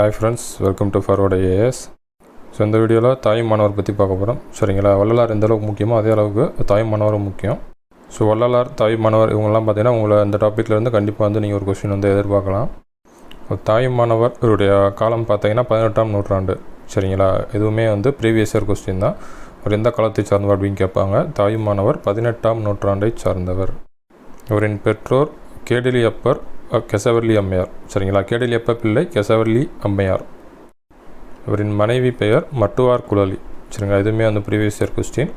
Hi friends welcome to forward AS so இந்த வீடியோவில் தாய் மாணவர் பற்றி பார்க்க போகிறோம் சரிங்களா? வள்ளலார் எந்த அளவுக்கு முக்கியமோ அதே அளவுக்கு தாய் மாணவரும் முக்கியம். ஸோ வள்ளலார் தாய் மாணவர் இவங்கெல்லாம் பார்த்தீங்கன்னா உங்களை இந்த டாப்பிக்கில் இருந்து கண்டிப்பாக வந்து நீங்கள் ஒரு கொஸ்டின் வந்து எதிர்பார்க்கலாம். தாய் மாணவர் இவருடைய காலம் பார்த்தீங்கன்னா பதினெட்டாம் நூற்றாண்டு. சரிங்களா? எதுவுமே வந்து ப்ரீவியஸ் இயர் கொஸ்டின் தான். அவர் எந்த காலத்தை சார்ந்தவர் அப்படின்னு கேட்பாங்க. தாய் மாணவர் பதினெட்டாம் நூற்றாண்டை சார்ந்தவர். இவரின் பெற்றோர் கேடிலியப்பர் கெசவர்லி கெசவல்லி அம்மையார். சரிங்களா? கேடலியப்ப பிள்ளை? கெசவல்லி அம்மையார். இவரின் மனைவி பெயர் மட்டுவார் குழலி. சரிங்களா? இதுவுமே வந்து ப்ரீவியஸ் இயர் கொஸ்டின்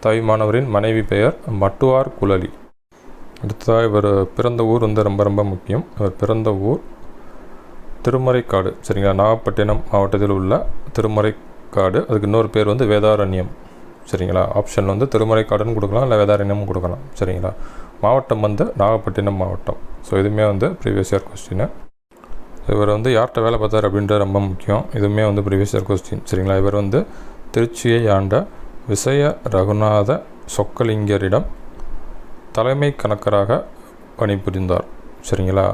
தாய் மாணவரின் மனைவி பெயர் மட்டுவார் குழலி. அடுத்ததாக இவர் பிறந்த ஊர் வந்து ரொம்ப ரொம்ப முக்கியம். இவர் பிறந்த ஊர் திருமறைக்காடு. சரிங்களா? நாகப்பட்டினம் மாவட்டத்தில் உள்ள திருமறைக்காடு. அதுக்கு இன்னொரு பேர் வந்து வேதாரண்யம். சரிங்களா? ஆப்ஷன் வந்து திருமறைக்காடுன்னு கொடுக்கலாம் இல்லை வேதாரண்யமும் கொடுக்கலாம். சரிங்களா? மாவட்டம் வந்து நாகப்பட்டினம் மாவட்டம். ஸோ இதுவுமே வந்து ப்ரீவியஸ் இயர் கொஸ்டின் இவர் வந்து யார்கிட்ட வேலை பார்த்தார் அப்படின்றது ரொம்ப முக்கியம். இதுவுமே வந்து ப்ரீவியஸ் இயர் கொஸ்டின் சரிங்களா? இவர் வந்து திருச்சியை ஆண்ட விசய ரகுநாத சொக்கலிங்கரிடம் தலைமை கணக்கராக பணிபுரிந்தார். சரிங்களா?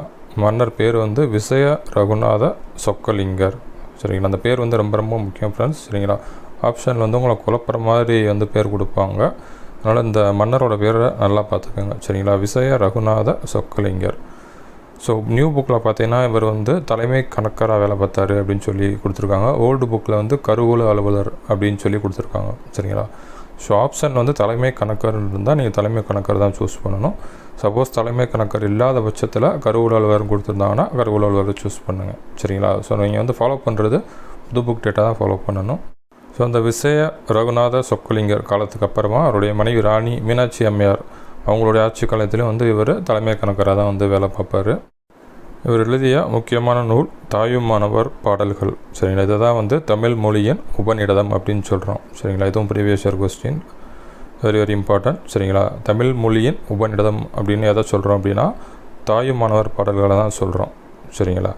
மன்னர் பேர் வந்து விசய ரகுநாத சொக்கலிங்கர். சரிங்களா? அந்த பேர் வந்து ரொம்ப ரொம்ப முக்கியம் ஃப்ரெண்ட்ஸ் சரிங்களா? ஆப்ஷனில் வந்து உங்களை குழப்புற மாதிரி வந்து பேர் கொடுப்பாங்க. அதனால் இந்த மன்னரோட பேரை நல்லா பார்த்துக்கோங்க. சரிங்களா? விசய ரகுநாத சொக்கலிங்கர். ஸோ நியூ புக்கில் பார்த்தீங்கன்னா இவர் வந்து தலைமை கணக்கராக வேலை பார்த்தாரு அப்படின்னு சொல்லி கொடுத்துருக்காங்க. ஓல்டு புக்கில் வந்து கருவூல அலுவலர் அப்படின்னு சொல்லி கொடுத்துருக்காங்க. சரிங்களா? ஸோ ஆப்ஷன் வந்து தலைமை கணக்கர் இருந்தால் நீங்கள் தலைமை கணக்கர் தான் சூஸ் பண்ணணும். சப்போஸ் தலைமை கணக்கர் இல்லாத பட்சத்தில் கருவூல அலுவலர் கொடுத்துருந்தாங்கன்னா கருவூல அலுவலர் சூஸ் பண்ணுங்கள் சரிங்களா? ஸோ நீங்கள் வந்து ஃபாலோ பண்ணுறது புது புக் டேட்டா தான் ஃபாலோ பண்ணணும். ஸோ அந்த விசய ரகுநாத சொக்கலிங்கர் காலத்துக்கு அப்புறமா அவருடைய மனைவி ராணி மீனாட்சி அம்மையார் அவங்களுடைய ஆட்சி காலத்திலையும் வந்து இவர் தலைமை கணக்கராக தான் வந்து வேலை பார்ப்பார். இவர் எழுதிய முக்கியமான நூல் தாயுமானவர் பாடல்கள். சரிங்களா? இதை தான் வந்து தமிழ் மொழியின் உபநிடதம் அப்படின்னு சொல்கிறோம் சரிங்களா? இதுவும் previous year question very very important சரிங்களா? தமிழ் மொழியின் உபநிடதம் அப்படின்னு எதை சொல்கிறோம் அப்படின்னா தாயுமானவர் பாடல்களை தான் சொல்கிறோம் சரிங்களா?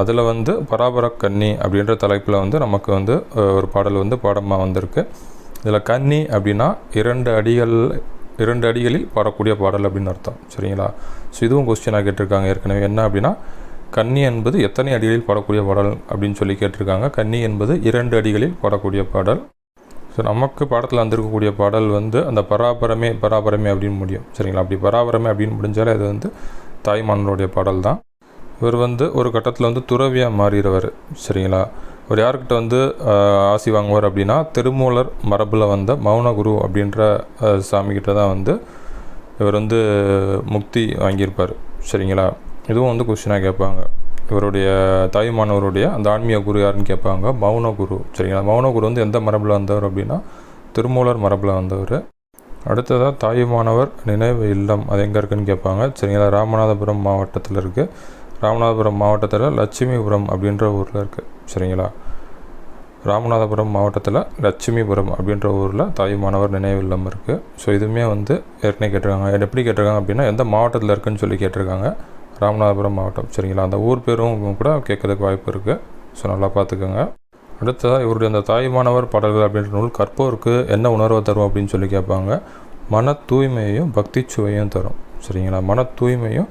அதில் வந்து பராபர கன்னி அப்படின்ற தலைப்பில் வந்து நமக்கு வந்து ஒரு பாடல் வந்து பாடமாக வந்திருக்கு. இதில் கன்னி அப்படின்னா இரண்டு அடிகள் இரண்டு அடிகளில் பாடக்கூடிய பாடல் அப்படின்னு அர்த்தம். சரிங்களா? ஸோ இதுவும் கொஸ்டினாக கேட்டிருக்காங்க. ஏற்கனவே என்ன அப்படின்னா கன்னி என்பது எத்தனை அடிகளில் பாடக்கூடிய பாடல் அப்படின்னு சொல்லி கேட்டிருக்காங்க. கன்னி என்பது இரண்டு அடிகளில் பாடக்கூடிய பாடல். ஸோ நமக்கு பாடத்தில் வந்திருக்கக்கூடிய பாடல் வந்து அந்த பராபரமே பராபரமே அப்படின்னு முடியும். சரிங்களா? அப்படி பராபரமே அப்படின்னு முடிஞ்சாலே அது வந்து தாய்மானோடைய பாடல் தான் இவர் வந்து ஒரு கட்டத்தில் வந்து துறவியாக மாறிடுவார் சரிங்களா? இவர் யார்கிட்ட வந்து ஆசி வாங்குவார் அப்படின்னா திருமூலர் மரபில் வந்த மௌனகுரு அப்படின்ற சாமிக்கிட்ட தான் வந்து இவர் வந்து முக்தி வாங்கியிருப்பார் சரிங்களா? இதுவும் வந்து கொஸ்டினாக கேட்பாங்க. இவருடைய தாய்மானவருடைய அந்த ஆன்மீக குரு யாருன்னு கேட்பாங்க? மௌன குரு சரிங்களா? மௌன குரு வந்து எந்த மரபில் வந்தவர் அப்படின்னா திருமூலர் மரபில் வந்தவர். அடுத்ததாக தாயுமானவர் நினைவு இல்லம் அது எங்கே இருக்குன்னு கேட்பாங்க சரிங்களா? ராமநாதபுரம் மாவட்டத்தில் இருக்குது ராமநாதபுரம் மாவட்டத்தில் லட்சுமிபுரம் அப்படின்ற ஊரில் இருக்குது சரிங்களா? ராமநாதபுரம் மாவட்டத்தில் லட்சுமிபுரம் அப்படின்ற ஊரில் தாயுமானவர் நினைவு இல்லம் இருக்குது ஸோ இதுவுமே வந்து ஏற்கனவே கேட்டிருக்காங்க. எப்படி கேட்டிருக்காங்க அப்படின்னா எந்த மாவட்டத்தில் இருக்குன்னு சொல்லி கேட்டிருக்காங்க. ராமநாதபுரம் மாவட்டம். சரிங்களா? அந்த ஊர் பேரும் கூட கேட்கறதுக்கு வாய்ப்பு இருக்குது ஸோ நல்லா பார்த்துக்கோங்க. அடுத்ததாக இவருடைய அந்த தாய்மானவர் பாடல்கள் அப்படின்ற நூல் கற்போருக்கு என்ன உணர்வை தரும் அப்படின்னு சொல்லி கேட்பாங்க. மன தூய்மையையும் பக்தி சுவையும் தரும். சரிங்களா? மன தூய்மையும்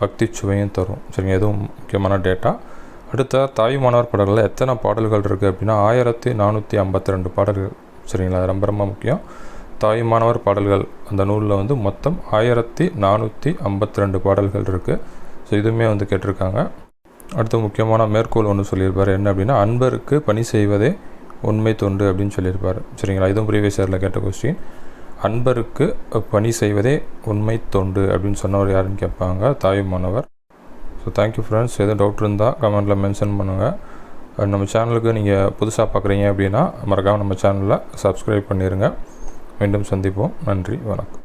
பக்தி சுவையும் தரும். சரிங்க எதுவும் முக்கியமான டேட்டா அடுத்த தாய்மானவர் பாடல்களில் எத்தனை பாடல்கள் இருக்குது அப்படின்னா ஆயிரத்தி நானூற்றி ஐம்பத்தி ரெண்டு பாடல்கள். சரிங்களா ரொம்ப ரொம்ப முக்கியம். தாய்மானவர் பாடல்கள் அந்த நூலில் வந்து மொத்தம் ஆயிரத்தி நானூற்றி ஐம்பத்தி ரெண்டு பாடல்கள் இருக்குது ஸோ இதுவுமே வந்து கேட்டிருக்காங்க. அடுத்து முக்கியமான மேற்கோள் ஒன்று சொல்லியிருப்பார். என்ன அப்படின்னா அன்பருக்கு பணி செய்வதே உண்மை தொண்டு அப்படின்னு சொல்லியிருப்பார். சரிங்களா இதுவும் ப்ரீவியஸ் இயரில் கேட்ட கொஸ்டின் அன்பருக்கு பணி செய்வதே உண்மை தொண்டு அப்படின்னு சொன்னவர் யாருன்னு கேட்பாங்க. Thayumanavar so thank you friends எதுவும் டவுட் இருந்தால் கமெண்ட்டில் மென்ஷன் பண்ணுங்கள் நம்ம சேனலுக்கு நீங்கள் புதுசாக பார்க்குறீங்க அப்படின்னா மறக்காமல் நம்ம சேனலில் சப்ஸ்கிரைப் பண்ணிடுங்க மீண்டும் சந்திப்போம். நன்றி வணக்கம்.